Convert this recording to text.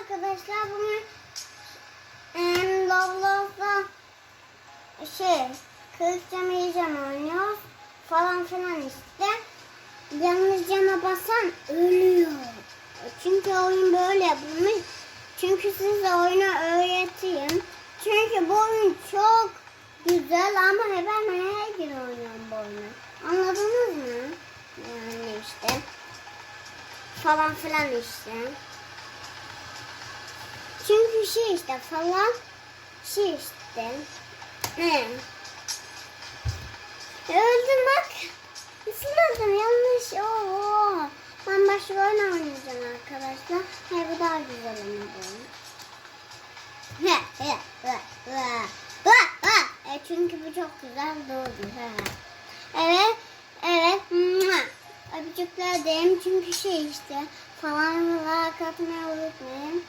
arkadaşlar. Bugün em, Roblox'ta şey kırık cam yiyeceğim oynuyoruz falan filan işte. Yanlış cama basan ölüyor. Çünkü oyun böyle yapılmış. Çünkü size oyunu öğreteyim. Çünkü bu oyun çok güzel ama hep ben her gün oynuyorum bu oyunu. Anladınız mı? Yani işte falan filan işte. Çünkü şey işte falan şey işte. Ne? Öldüm bak. Nasıl öldüm yanlış. Oo. Ben başka oyun oynayacağım arkadaşlar. He bu daha güzel oynadım. E, çünkü bu çok güzel doğdu. Evet. Evet. Öpücükler derim çünkü şey işte falan like atmayı unutmayın.